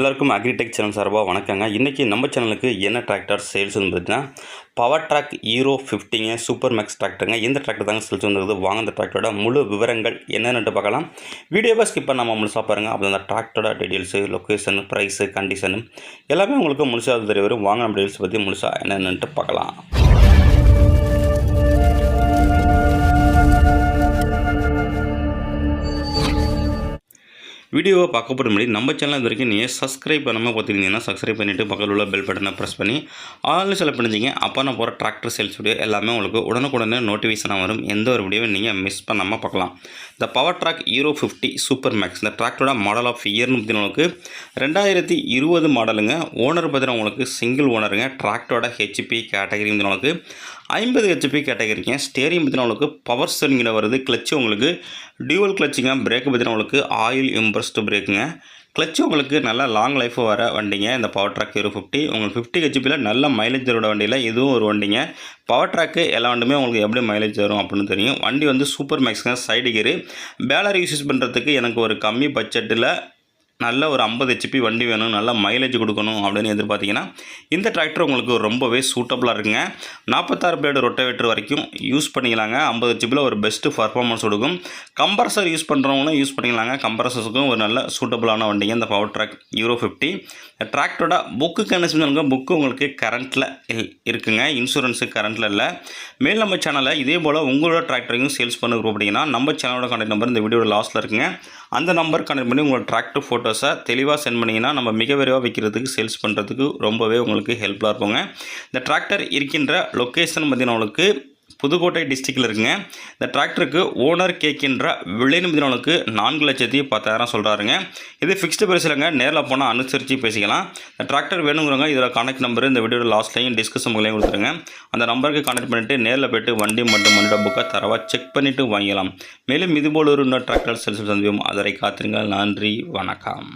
எல்லாருக்கும் agritech channel சார்பாக வணக்கங்க. இன்றைக்கி நம்ம சேனலுக்கு என்ன டிராக்டர் சேல்ஸ் வந்து பார்த்தீங்கன்னா பவர் ட்ராக் ஹீரோ ஃபிஃப்டிங்க சூப்பர் மேக்ஸ் டிராக்டருங்க இந்த டிராக்டர் தாங்க சேல்ஸ் வந்துருக்குது வாங்க அந்த டிராக்டரோட முழு விவரங்கள் என்னென்னு பார்க்கலாம். வீடியோவை ஸ்கிப் பண்ணாமல் முழுசாக பாருங்கள் அப்போ அந்த டிராக்டரோட டீட்டெயில்ஸு லொக்கேஷன் ப்ரைஸு கண்டிஷனு எல்லாமே உங்களுக்கு முழுசாக தெரிய வரும் வாங்க நம்ம டீட்டெயில்ஸ் பற்றி முழுசாக என்னென்னுட்டு பார்க்கலாம். வீடியோவை பார்க்க போகிற முன்னாடி நம்ம சேனல் இது வரைக்கும் நீங்கள் சப்ஸ்கிரைப் பண்ணாமல் பார்த்துருந்தீங்கன்னா சப்ஸ்கிரைப் பண்ணிவிட்டு பக்கத்தில் உள்ள பெல் பட்டனை ப்ரெஸ் பண்ணி ஆல்னு செலக்ட் பண்ணிச்சிங்க அப்போ நான் போகிற டிராக்டர் சேல்ஸ் வீடியோ எல்லாமே உங்களுக்கு உடனுக்குடனே நோட்டிஃபிகேஷனாக வரும். எந்த ஒரு வீடியோவும் நீங்கள் மிஸ் பண்ணாமல் பார்க்கலாம். இந்த Powertrac Hero fifty super max இந்த டிராக்டரோட மாடல் ஆஃப் இயர்னு பற்றி உங்களுக்கு ரெண்டாயிரத்தி இருபது மாடலுங்க ஓனர் பார்த்தீங்கன்னா உங்களுக்கு சிங்கிள் ஓனருங்க டிராக்டரோட ஹெச்பி கேட்டகரி உங்களுக்கு ஐம்பது ஹெச்பி கேட்டகரிங்க ஸ்டேரிங் பார்த்தீங்கன்னா உங்களுக்கு பவர் ஸ்டேரிங்கில் வருது. கிளச்சு உங்களுக்கு டியூவல் கிளச்சுங்க பிரேக் பார்த்தீங்கன்னா உங்களுக்கு ஆயில் இம்ப்ரெஸ்டு பிரேக்குங்க கிளச்சு உங்களுக்கு நல்லா லாங் லைஃப் வர வண்டிங்க. இந்த பவர் ட்ராக் ஹீரோ ஃபிஃப்டி உங்களுக்கு ஃபிஃப்டி ஹெச்பியில் நல்ல மைலேஜ் தரோட வண்டியில் இதுவும் ஒரு வண்டிங்க. பவர் ட்ராக்கு எல்லா வண்டியுமே உங்களுக்கு எப்படி மைலேஜ் தரும் அப்படின்னு தெரியும். வண்டி வந்து சூப்பர் மேக்ஸுங்க சைடு கீரு பேலர் யூஸ் பண்ணுறதுக்கு எனக்கு ஒரு கம்மி பட்ஜெட்டில் நல்ல ஒரு ஐம்பது ஹெச்பி வண்டி வேணும் நல்ல மைலேஜ் கொடுக்கணும் அப்படின்னு எதிர்பார்த்தீங்கன்னா இந்த டிராக்டர் உங்களுக்கு ரொம்பவே சூட்டபுளாக இருக்குங்க. நாற்பத்தாறு பிளேடு ரொட்டவேட்டர் வரைக்கும் யூஸ் பண்ணிக்கலாங்க. ஐம்பது ஹெச்பியில் ஒரு பெஸ்ட்டு பர்ஃபார்மன்ஸ் கொடுக்கும். கம்ப்ரஸர் யூஸ் பண்ணுறவங்களும் யூஸ் பண்ணிக்கலாங்க. கம்ப்ரஸர்ஸுக்கும் ஒரு நல்ல சூட்டபுளான வண்டிங்க. இந்த பவர் ட்ராக் யூரோ ஃபிஃப்டி டிராக்டரோட புக்கு என்ன புக்கு உங்களுக்கு கரண்ட்டில் இருக்குங்க. இன்சூரன்ஸு கரண்ட்டில் இல்லை. மேல் நம்ம சேனலில் இதே போல் உங்களோட டிராக்டரையும் சேல்ஸ் பண்ண அப்படின்னா நம்ம சேனலோட கான்டாக்ட் நம்பர் இந்த வீடியோட லாஸ்ட்டில் இருக்குங்க. அந்த நம்பர் கனெக்ட் பண்ணி உங்களோட டிராக்டர் ஃபோட்டோஸை தெளிவாக சென்ட் பண்ணிங்கன்னா நம்ம மிக விரைவாக விற்கிறதுக்கு சேல்ஸ் பண்ணுறதுக்கு ரொம்பவே உங்களுக்கு ஹெல்ப்ஃபுல்லாக இருக்குங்க. இந்த டிராக்டர் இருக்கின்ற லொக்கேஷன் பார்த்தீங்கன்னா உங்களுக்கு புதுக்கோட்டை டிஸ்ட்ரிக்டில் இருக்குங்க. இந்த டிராக்டருக்கு ஓனர் கேட்கின்ற விலை நிமிடங்களுக்கு நான்கு லட்சத்தி பத்தாயிரம் சொல்கிறாருங்க இது ஃபிக்ஸ்டு பிரைஸ்லங்க நேரில் போனால் அனுசரித்து பேசிக்கலாம். இந்த டிராக்டர் வேணுங்கிறவங்க இதில் கான்டாக்ட் நம்பர் இந்த வீடியோட லாஸ்ட்லையும் டிஸ்கஷன் முகலையும் கொடுத்துருங்க. அந்த நம்பருக்கு கான்டாக்ட் பண்ணிவிட்டு நேரில் போய்ட்டு வண்டி மட்டும் மண்ட புக்கை தரவாக செக் பண்ணிவிட்டு வாங்கிக்கலாம். மேலும் இதுபோல் ஒரு டிராக்டர் செல்ஸ் சந்திப்போம். அதரை காத்திருங்கள். நன்றி. வணக்கம்.